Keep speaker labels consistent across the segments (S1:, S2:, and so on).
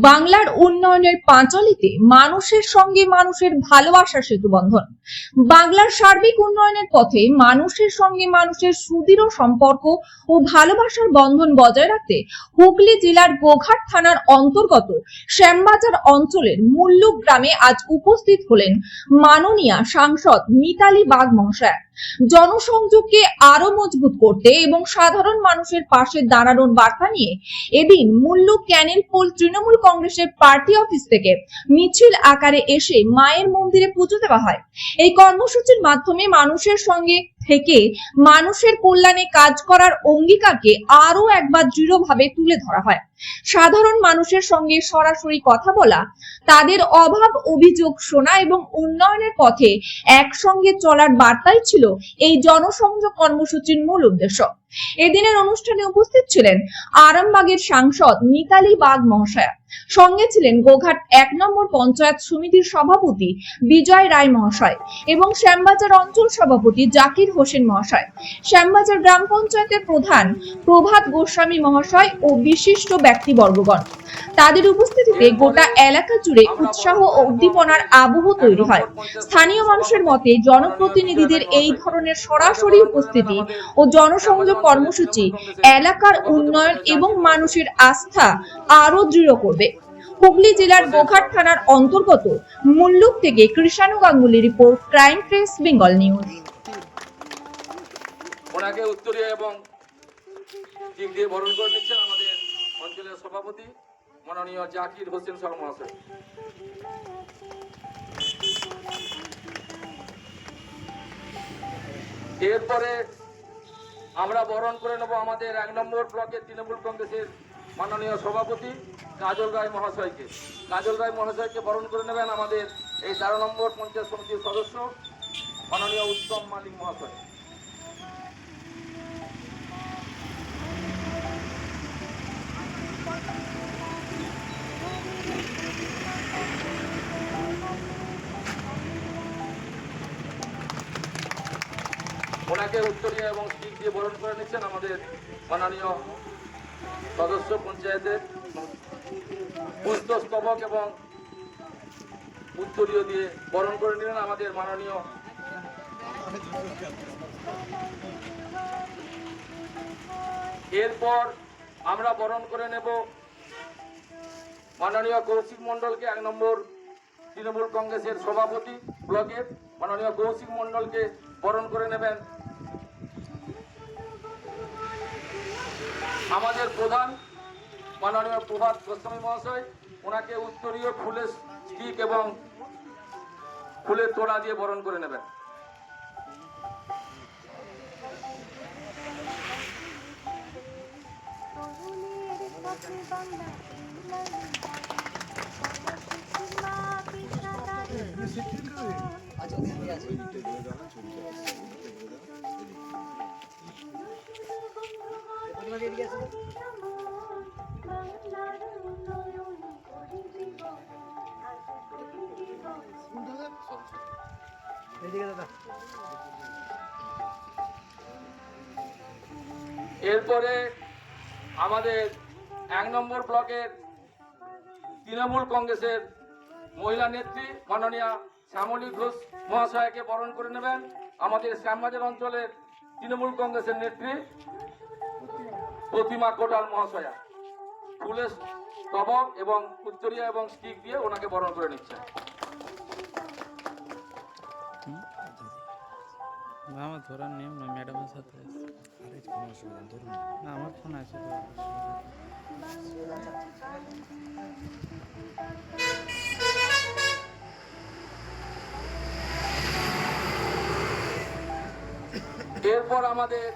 S1: বাংলার উন্নয়নের পাঁচালিতে মানুষের সঙ্গে মানুষের ভালোবাসার সেতু বন্ধন বাংলার সার্বিক উন্নয়নের পথে মানুষের সঙ্গে মানুষের সুদৃঢ় সম্পর্ক ও ভালোবাসার বন্ধন বজায় রাখতে হুগলি জেলার গোঘাট থানার অন্তর্গত শ্যামবাজার অঞ্চলের মুল্লুক গ্রামে আজ উপস্থিত হলেন মাননীয়া সাংসদ মিতালি বাগ মহাশয়। জনসংযোগকে আরও মজবুত করতে এবং সাধারণ মানুষের পাশে দাঁড়ানোর বার্তা নিয়ে এদিন মূল্য ক্যানেল পোল তৃণমূল কংগ্রেসের পার্টি অফিস থেকে মিছিল আকারে এসে মায়ের মন্দিরে পুজো দেওয়া হয়। এই কর্মসূচির মাধ্যমে মানুষের সঙ্গে থেকে মানুষের কল্যাণে কাজ করার অঙ্গীকারকে আরও একবার দৃঢ়ভাবে তুলে ধরা হয়। সাধারণ মানুষের সঙ্গে সরাসরি কথা বলা, তাদের অভাব অভিযোগ শোনা এবং উন্নয়নের পথে একসঙ্গে চলার বার্তাই ছিল এই জনসংযোগ কর্মসূচির মূল উদ্দেশ্য। এদিনের অনুষ্ঠানে উপস্থিত ছিলেন আরামবাগের সাংসদ মিতালি বাগ মহাশয়া। সঙ্গে ছিলেন গোঘাট এক নম্বর পঞ্চায়েত সমিতির সভাপতি বিজয় রায় মহাশয় এবং শ্যামবাজার অঞ্চল সভাপতি জাকির হোসেন মহাশয়। শ্যামবাজার গ্রাম পঞ্চায়েতের প্রধান প্রভাত গোস্বামী মহাশয় ও বিশিষ্ট ব্যক্তিবর্গগণ। তাদের উপস্থিতিতে গোটা এলাকা জুড়ে উৎসাহ ও উদ্দীপনার আবহ তৈরি হয়। স্থানীয় মানুষের মতে জনপ্রতিনিধিদের এই ধরনের সরাসরি উপস্থিতি ও জনসংযোগ কর্মসূচি, এলাকার উন্নয়ন এবং মানুষের আস্থা আরও দৃঢ় করবে। হুগলি জেলার গোঘাট থানার অন্তর্গত মুল্লুক থেকে Krishanu Ganguly report, crime press, Bengal news.
S2: ওনাকে উত্তরীয় এবং বরণ করে আমাদের অঞ্চলের সভাপতি মাননীয় জাকির হোসেন সর এরপরে আমরা বরণ করে নেব আমাদের এক নম্বর ব্লকের তৃণমূল কংগ্রেসের মাননীয় সভাপতি কাজল রায় মহাশয়কে। কাজল রায় মহাশয়কে বরণ করে নেবেন আমাদের এই তেরো নম্বর পঞ্চায়েত সমিতির সদস্য মাননীয় উত্তম মালিক মহাশয়। ওনাকে উত্তরীয় এবং স্টিক দিয়ে বরণ করে নিচ্ছেন আমাদের মাননীয় সদস্য পঞ্চায়েতের পুষ্পস্তবক এবং উত্তরীয় দিয়ে বরণ করে নিলেন আমাদের মাননীয় এরপর আমরা বরণ করে নেব মাননীয় কৌশিক মণ্ডলকে এক নম্বর তৃণমূল কংগ্রেসের সভাপতি ব্লকের। মাননীয় কৌশিক মণ্ডলকে বরণ করে নেবেন আমাদের প্রধান মাননীয় প্রভাত গোস্বামী মহাশয়, ওনাকে উত্তরীয় ফুলের স্টিক এবং ফুলের তোড়া দিয়ে বরণ করে নেবেন। এরপরে আমাদের এক নম্বর ব্লকের তৃণমূল কংগ্রেসের মহিলা নেত্রী মাননীয়া শ্যামলী ঘোষ মহাশয়কে বরণ করে নেবেন। আমাদের শ্যামবাজার অঞ্চলের তৃণমূল কংগ্রেসের নেত্রী প্রতিমা কোটাল মহাশয়া। ফুলের স্তবক এবং উত্তরীয় এবং স্টিক দিয়ে ওনাকে বরণ করে নিচ্ছে।
S3: না, আমার ধরার নিয়ম নয় ম্যাডামের সাথে আছে। না আমার ফোন আছে। তো, অসুবিধা
S2: এরপর আমাদের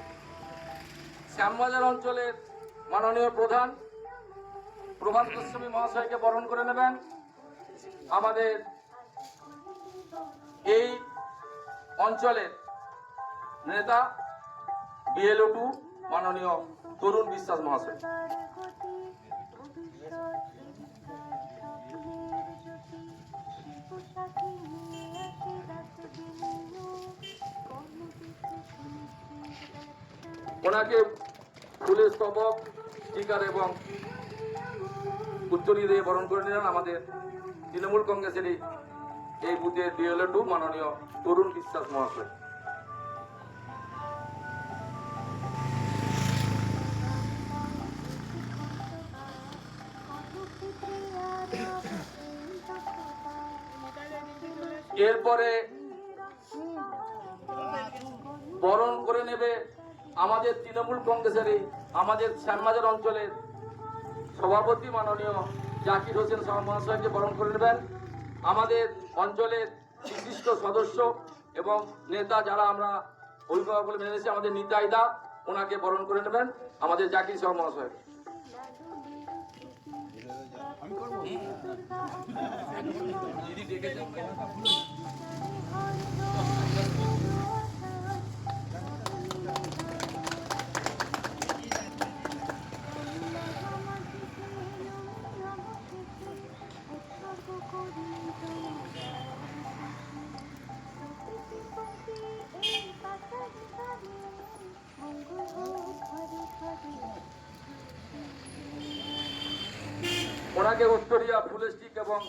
S2: শ্যামবাজার অঞ্চলের মাননীয় প্রধান প্রভাত গোস্বামী মহাশয়কে বরণ করে নেবেন আমাদের এই অঞ্চলের নেতা বিএলও টু মাননীয় তরুণ বিশ্বাস মহাশয় ওনাকে ফুলের স্তবক স্টিকার এবং উত্তরীয় দিয়ে বরণ করে নিলেন আমাদের তৃণমূল কংগ্রেসের এই এই বুথের ডিএলএ টু মাননীয় তরুণ বিশ্বাস মহাশয়। এরপরে বরণ করে নেবে আমাদের তৃণমূল কংগ্রেসের এই আমাদের শ্যামবাজার অঞ্চলের সভাপতি মাননীয় জাকির হোসেন শাহ মহাশয়কে বরণ করে নেবেন। আমাদের অঞ্চলের বিশিষ্ট সদস্য এবং নেতা যারা আমরা অভিভাবক বলে মেনে নিয়েছি আমাদের নিতাই দা ওনাকে বরণ করে নেবেন। আমাদের জাকির শাহ মহাশয়। ওনাকে উত্তরিয়া ফুলের স্টিক এবং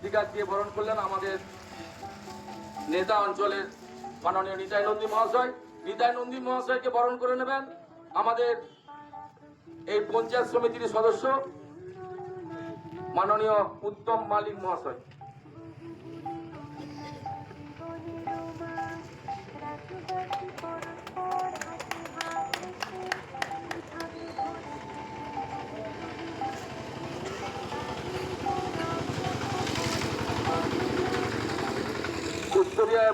S2: টিকা দিয়ে বরণ করলেন আমাদের নেতা অঞ্চলের মাননীয় নিতাই নন্দী মহাশয়। নিতাই নন্দী মহাশয়কে বরণ করে নেবেন আমাদের এই পঞ্চায়েত সমিতির সদস্য মাননীয় উত্তম মালিক মহাশয়।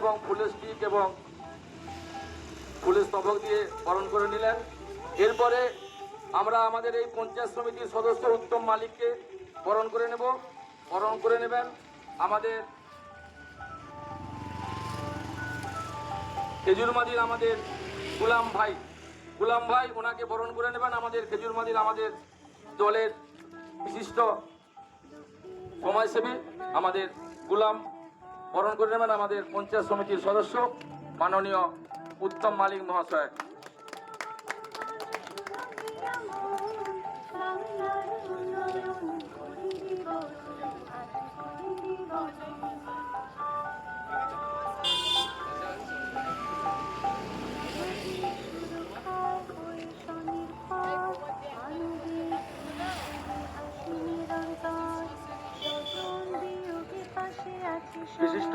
S2: এবং ফুলের স্টিক এবং ফুলের স্তবক দিয়ে বরণ করে নিলেন। এরপরে আমরা আমাদের এই পঞ্চায়েত সমিতির সদস্য উত্তম মালিককে বরণ করে নেব। বরণ করে নেবেন আমাদের খেজুরমাদির আমাদের গুলাম ভাই। গুলাম ভাই ওনাকে বরণ করে নেবেন আমাদের খেজুরমাদির আমাদের দলের বিশিষ্ট সমাজসেবী, আমাদের গুলাম বরণ করে নেবেন আমাদের পঞ্চায়েত সমিতির সদস্য মাননীয় উত্তম মালিক মহাশয়। বিশিষ্ট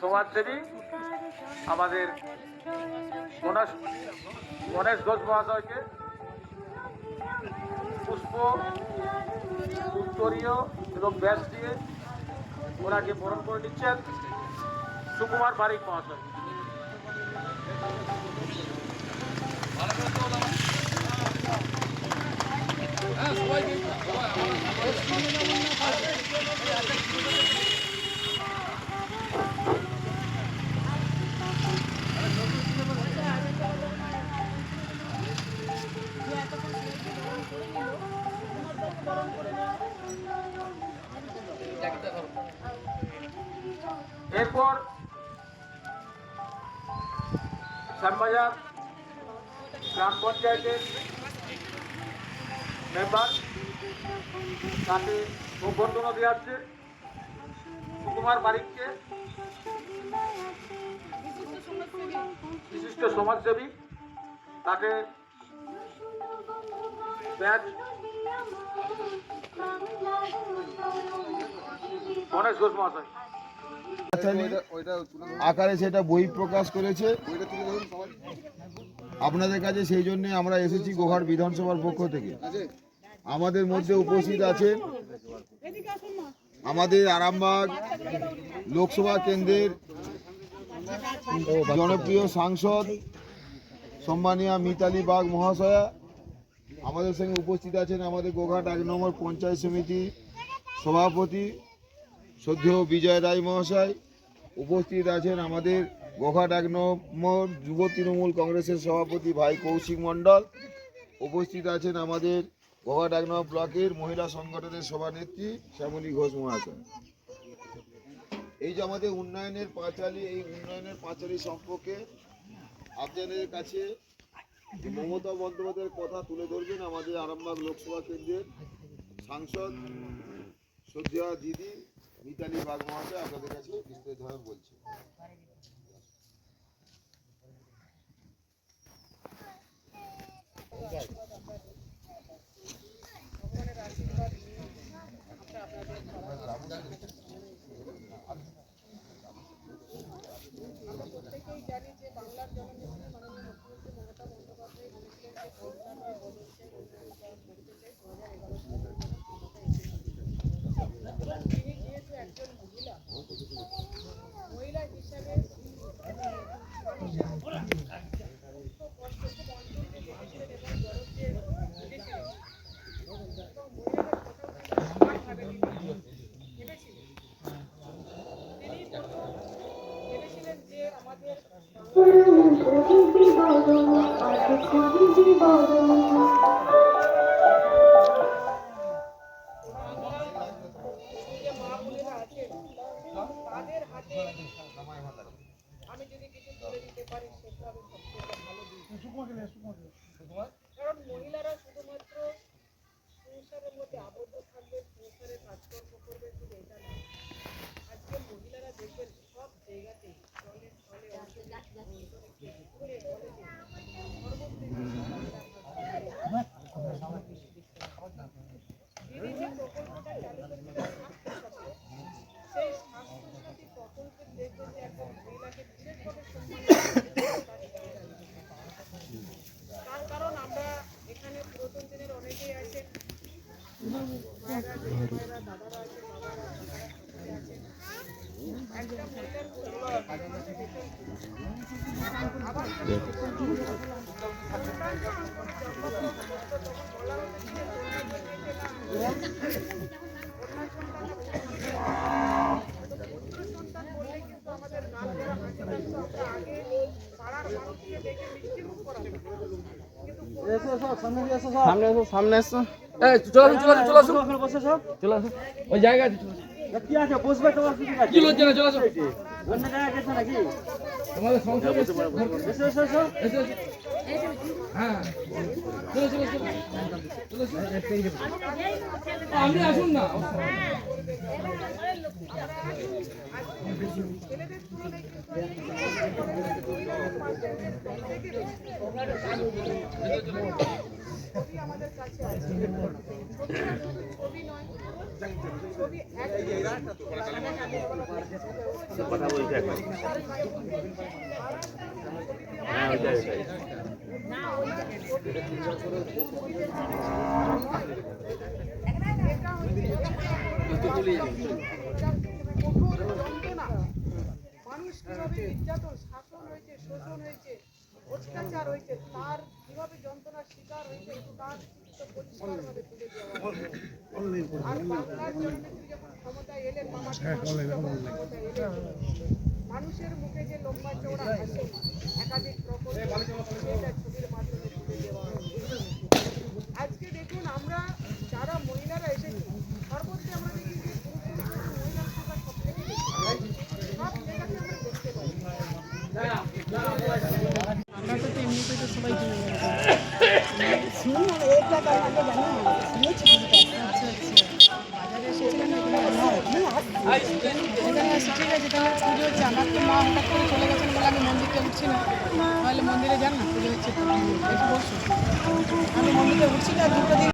S2: সমাজসেবী আমাদের গণেশ গণেশ ঘোষ মহাশয়কে পুষ্প, উত্তরীয় এবং ব্যাস দিয়ে ওনাকে বরণ করে নিচ্ছেন সুকুমার পারিক মহাশয়। এরপর শ্যামবাজার গ্রাম পঞ্চায়েতের মেম্বার তাকে অভ্যর্থনা দেওয়া হচ্ছে। সুকুমার বারিককে বিশিষ্ট সমাজসেবী তাকে গণেশ ঘোষ মহাশয়
S4: আকারে সেটা বই প্রকাশ করেছে। আপনাদের কাছে সেই জন্য আমরা এসেছি গোহাট বিধানসভার পক্ষ থেকে। আমাদের মধ্যে উপস্থিত আছেন আমাদের আরামবাগ লোকসভা কেন্দ্রের জনপ্রিয় সাংসদ সম্মানীয় মিতালি বাগ মহাশয়া আমাদের সঙ্গে উপস্থিত আছেন আমাদের গোঘাট এক নম্বর পঞ্চায়েত সমিতি সভাপতি শ্রদ্ধেয় বিজয় রায় মহাশয়। উপস্থিত আছেন আমাদের গোঘাট এক নম্বর যুব তৃণমূল কংগ্রেসের সভাপতি ভাই কৌশিক মণ্ডল। উপস্থিত আছেন আমাদের গোঘাট এক নম্বর ব্লকের মহিলা সংগঠনের সভানেত্রী শ্যামলী ঘোষ মহাশয়। এই যে আমাদের উন্নয়নের পাঁচালী, এই উন্নয়নের পাঁচালী সম্পর্কে আপনাদের কাছে মমতা বন্দ্যোপাধ্যায়ের কথা তুলে ধরবেন আমাদের আরামবাগ লোকসভা কেন্দ্রের সাংসদ শ্রদ্ধা দিদি, মিতালি বাগ মহাশয় আপনাদের কাছে বিস্তারিতভাবে বলছি।
S5: তুলে কারণ মহিলারা শুধুমাত্র সংসারের মধ্যে আবদ্ধ থাকবে সংসারে কাজকর্ম করবে শুধু মহিলারা দেখবেন সব জায়গাতেই জলে সন্তান বললে কিন্তু আমাদের ধরা হাসি লাগতো আমরা আগে পাড়ার মানুষকে করাতাম কিন্তু
S3: সামনে এসো সামনে এসো।
S2: এই চলে আসুন চলে আসুন চলে আসুন। চলে আসুন। ওই জায়গায়
S6: কি আছে? বসবে তোমার
S2: কি লজ্জা না চলে আসুন।
S6: অন্য জায়গায় গেছে নাকি?
S2: তোমাদের সংসার
S6: এসো এসো এসো।
S2: এসে এসে। হ্যাঁ। চলো চলো চলো চলো, চলো। আপনি আসুন না
S5: ছেলেদের তুলনায় কিন্তু ছবি আমাদের কাছে আছে ছবি নয় ছবি
S6: কথা বলছে এখন হ্যাঁ ওইটাই ওইটাই
S5: কঠোর যন্ত্রণা মানুষ কীভাবে নির্যাতন শাসন হয়েছে শোষণ হয়েছে অত্যাচার হয়েছে তার কীভাবে যন্ত্রণার শিকার হয়েছে তার চিত্র পরিষ্কারভাবে তুলে দেওয়া আর বাংলার জননেত্রী যখন ক্ষমতায় এলেন ক্ষমতায় এলেন মানুষের মুখে যে লম্বা চওড়া হাসি একাধিক প্রকল্প সেটা ছবির মাধ্যমে তুলে দেওয়া আজকে দেখুন আমরা যারা মহিলারা এসেছি সর্বত্র আমরা দেখি যে পুরুষের থেকে মহিলার সংখ্যা সব থেকে বেশি সব জায়গাতে আমরা দেখতে পাই
S7: আমরা তো এমনিতে তো সবাই জেনে শুনুন এটা তার আগে জানি না শুনেছি আচ্ছা আচ্ছা বাজারে এসেছিলাম এখানে আসছি ঠিক আছে তাহলে পুজো হচ্ছে আমার তো মা হঠাৎ করে চলে গেছেন বলে আমি মন্দিরটা উঠছি না তাহলে মন্দিরে যান না পুজো হচ্ছে একটু বসুন আমি মন্দিরে উঠছি না দুটো দিন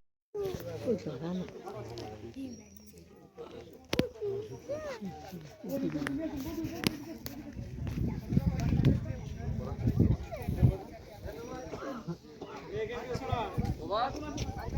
S5: Baba.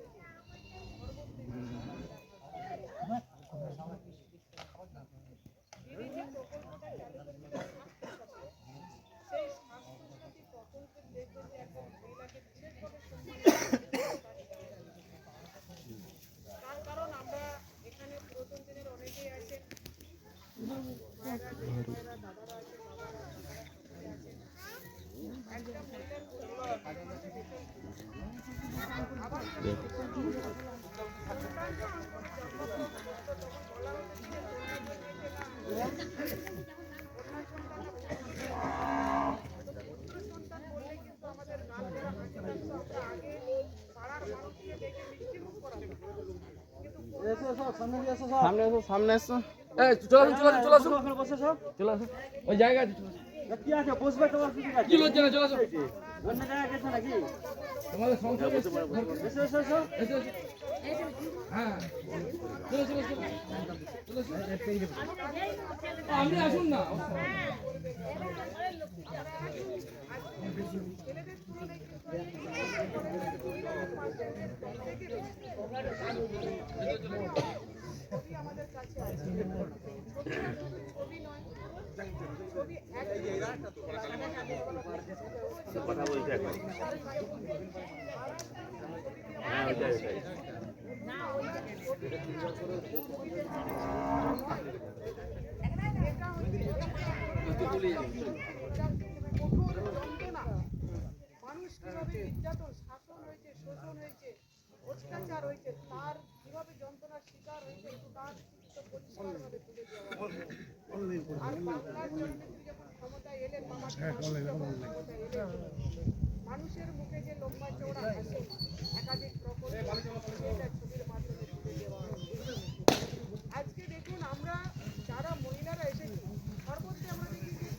S3: সামনে এসো সামনে
S2: এই চলে চলে চলে চলে আসুন। ওই জায়গায় চলে
S6: কি আছে? বসবে তোমার
S2: কি লজ্জা নেই, চলে আসুন।
S6: অন্য জায়গায় গেছে নাকি?
S2: তোমাদের সংসার
S6: এসো এসো এসো।
S2: এসে এসে হ্যাঁ। চলে চলে চলে চলে চলে আপনি আসুন না।
S5: ছেলেদের তুলনায় আমাদের কাছে আছে। ছবি নয় ছবি
S6: কথা বলছে
S5: মানুষ কীভাবে নির্যাতন শাসন হয়েছে শোষণ হয়েছে অত্যাচার হয়েছে তার কীভাবে যন্ত্রণার শিকার হয়েছে একটু তার চিত্র পরিষ্কারভাবে তুলে দেওয়া হয়েছে। আর বাংলার জননেত্রী যখন ক্ষমতায় এলেন মামাটি মানুষ যখন ক্ষমতায় এলেন মানুষের মুখে যে লম্বা চওড়া হাসি একাধিক প্রকল্প আজকে দেখুন আমরা যারা মহিলারা এসেছি আমরা দেখি যে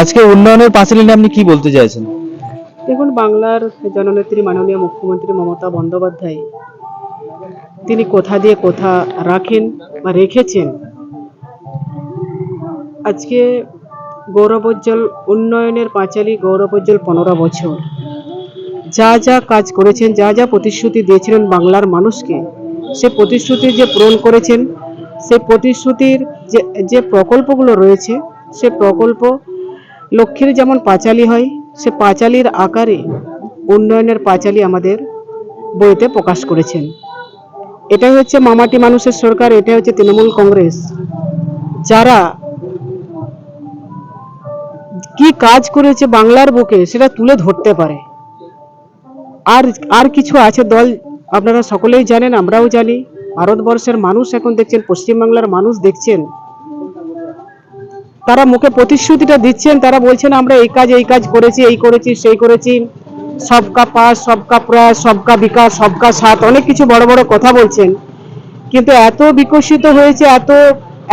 S8: আজকে উন্নয়নের পাঁচালী আপনি কি বলতে চাইছেন?
S7: বাংলার জননেত্রী মাননীয় মুখ্যমন্ত্রী মমতা বন্দ্যোপাধ্যায়, তিনি কোথা দিয়ে কোথা রাখেন বা রেখেছেন? আজকে গৌরবোজ্জ্বল উন্নয়নের পাঁচালী গৌরবোজ্জ্বল পনেরো বছর। যা যা কাজ করেছেন, যা যা প্রতিশ্রুতি দিয়েছিলেন বাংলার মানুষকে, সে প্রতিশ্রুতি যে পূরণ করেছেন সেই প্রতিশ্রুতির যে যে প্রকল্পগুলো রয়েছে, সে প্রকল্প লক্ষ্মীর যেমন পাঁচালী হয় সে পাঁচালীর আকারে উন্নয়নের পাঁচালী আমাদের বইতে প্রকাশ করেছেন। এটাই হচ্ছে মামাটি মানুষের সরকার এটা হচ্ছে তৃণমূল কংগ্রেস। যারা কি কাজ করেছে বাংলার বুকে সেটা তুলে ধরতে পারে। আর আর কিছু আছে দল, আপনারা সকলেই জানেন, আমরাও জানি। ভারতবর্ষের মানুষ এখন দেখছেন, পশ্চিমবাংলার মানুষ দেখছেন। তারা মুখে প্রতিশ্রুতিটা দিচ্ছেন, তারা বলছেন, আমরা এই কাজ এই কাজ করেছি, এই করেছি, সেই করেছি। সবকা পাস সবকা প্রয়াস সবকা বিকাশ সবকা সাথ। অনেক কিছু বড় বড় কথা বলছেন। কিন্তু এত বিকশিত হয়েছে, এত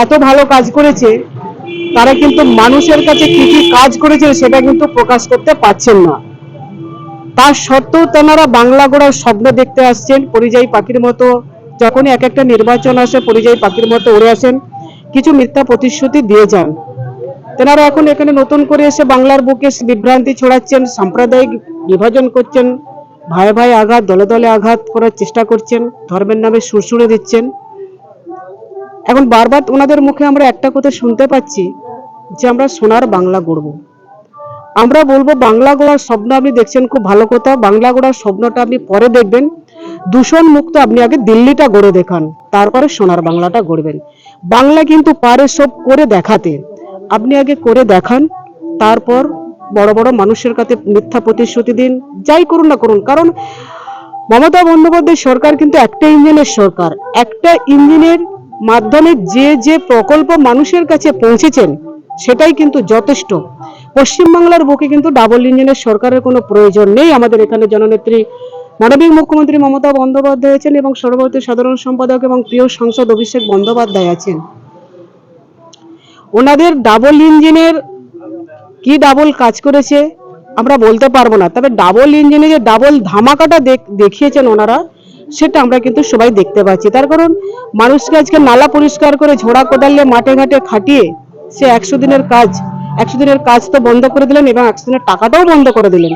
S7: এত ভালো কাজ করেছে, তারা কিন্তু মানুষের কাছে কি কি কাজ করেছেন সেটা কিন্তু প্রকাশ করতে পারছেন না। তার সত্ত্বেও তেনারা বাংলা গোড়ার স্বপ্ন দেখতে আসছেন, পরিযায়ী পাখির মতো। যখনই এক একটা নির্বাচন আসে, পরিযায়ী পাখির মতো উড়ে আসেন, কিছু মিথ্যা প্রতিশ্রুতি দিয়ে যান। তেনারা এখন এখানে নতুন করে এসে বাংলার বুকে বিভ্রান্তি ছড়াচ্ছেন, সাম্প্রদায়িক বিভাজন করছেন, ভাই ভাই আঘাত, দলে দলে আঘাত করার চেষ্টা করছেন, ধর্মের নামে সুরসুরে দিচ্ছেন। এখন বারবার ওনাদের মুখে আমরা একটা কথা শুনতে পাচ্ছি, যে আমরা সোনার বাংলা গড়ব। আমরা বলব, বাংলা গড়ার স্বপ্ন আপনি দেখছেন, খুব ভালো কথা। বাংলা গড়ার স্বপ্নটা আপনি পরে দেখবেন। দূষণ মুক্ত আপনি আগে দিল্লিটা গড়ে দেখান, তারপরে সোনার বাংলাটা গড়বেন। বাংলা কিন্তু পারে সব করে দেখাতে। আপনি আগে করে দেখান, তারপর বড় বড় মানুষের কাছে মিথ্যা প্রতিশ্রুতি দিন, যাই করুন না করুন। কারণ মমতা বন্দ্যোপাধ্যায় সরকার কিন্তু একটা ইঞ্জিনের সরকার। একটা ইঞ্জিনের মাধ্যমে যে যে প্রকল্প মানুষের কাছে পৌঁছেছেন, সেটাই কিন্তু যথেষ্ট। পশ্চিমবাংলার বুকে কিন্তু ডাবল ইঞ্জিনের সরকারের কোনো প্রয়োজন নেই। আমাদের এখানে জননেত্রী মানবিক মুখ্যমন্ত্রী মমতা বন্দ্যোপাধ্যায় আছেন এবং সর্বভারতীয় সাধারণ সম্পাদক এবং প্রিয় সাংসদ অভিষেক বন্দ্যোপাধ্যায় আছেন। ওনাদের ডাবল ইঞ্জিনের কি ডাবল কাজ করেছে, আমরা বলতে পারব না। তবে ডাবল ইঞ্জিনে যে ডাবল ধামাকাটা দেখ- দেখিয়েছেন ওনারা, সেটা আমরা কিন্তু সবাই দেখতে পাচ্ছি। তার কারণ মানুষকে আজকে নালা পরিষ্কার করে ঝোড়া কোদালে মাঠে ঘাটে খাটিয়ে সে একশো দিনের কাজ, একশো দিনের কাজ তো বন্ধ করে দিলেন এবং একশো দিনের টাকাটাও বন্ধ করে দিলেন।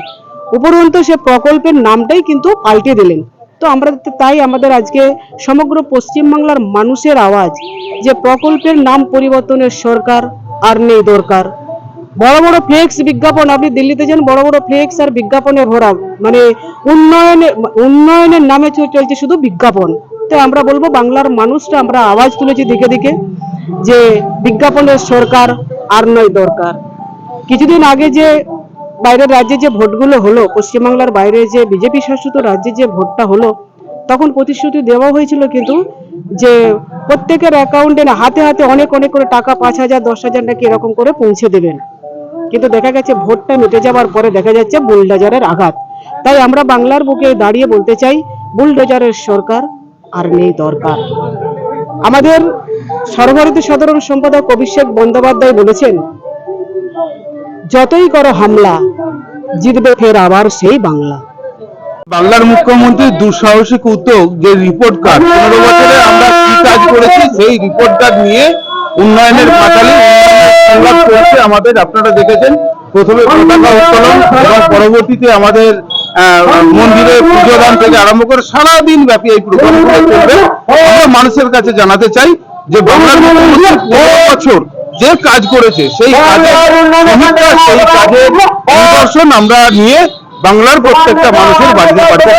S7: উপরন্তু সে প্রকল্পের নামটাই কিন্তু পাল্টে দিলেন। তো আমরা তাই আমাদের আজকে সমগ্র পশ্চিমবাংলার মানুষের আওয়াজ যে প্রকল্পের নাম পরিবর্তনের সরকার আর নেই দরকার। বড় বড় ফ্লেক্স বিজ্ঞাপন, আপনি দিল্লিতে যান, বড় বড় ফ্লেক্স আর বিজ্ঞাপনে ভরা। মানে উন্নয়নে, উন্নয়নের নামে চলছে শুধু বিজ্ঞাপন। তো আমরা বলব বাংলার মানুষটা আমরা আওয়াজ তুলেছি দিকে দিকে যে বিজ্ঞাপনের সরকার আর নয় দরকার। কিছুদিন আগে যে বাইরের রাজ্যে যে ভোটগুলো হলো, পশ্চিমবাংলার বাইরে যে বিজেপি শাসিত রাজ্যে যে ভোটটা হলো, তখন প্রতিশ্রুতি দেওয়া হয়েছিল কিন্তু যে প্রত্যেকের অ্যাকাউন্টে না, হাতে হাতে অনেক অনেক করে টাকা, পাঁচ হাজার, দশ হাজার নাকি এরকম করে পৌঁছে দেবেন। কিন্তু দেখা গেছে ভোটটা মিটে যাওয়ার পরে দেখা যাচ্ছে বুলডোজারের আঘাত। তাই আমরা বাংলার বুকে দাঁড়িয়ে বলতে চাই, বুলডোজারের সরকার আর নেই দরকার। আমাদের সর্বভারতীয় সাধারণ সম্পাদক অভিষেক বন্দ্যোপাধ্যায় বলেছেন যতই করো হামলা, জিতবে ফের আবার সেই বাংলা।
S9: বাংলার মুখ্যমন্ত্রীর দুঃসাহসিক উদ্যোগ যে রিপোর্ট কার্ড পনেরো বছরে আমরা কি কাজ করেছি, সেই রিপোর্ট কার্ড নিয়ে উন্নয়নের পাতালে সংলাপ চলছে আমাদের। আপনারা দেখেছেন, প্রথমে পতাকা উত্তোলন এবং পরবর্তীতে আমাদের মন্দিরে পুজো দান থেকে আরম্ভ করে সারাদিন ব্যাপী এই প্রোগ্রামগুলো চলবে। আমরা মানুষের কাছে জানাতে চাই যে বাংলার মুখ্যমন্ত্রী পনেরো বছর যে কাজ করেছে সেই কাজে আমরা নিয়ে বাংলার প্রত্যেকটা মানুষের বাড়িতে বাড়িতে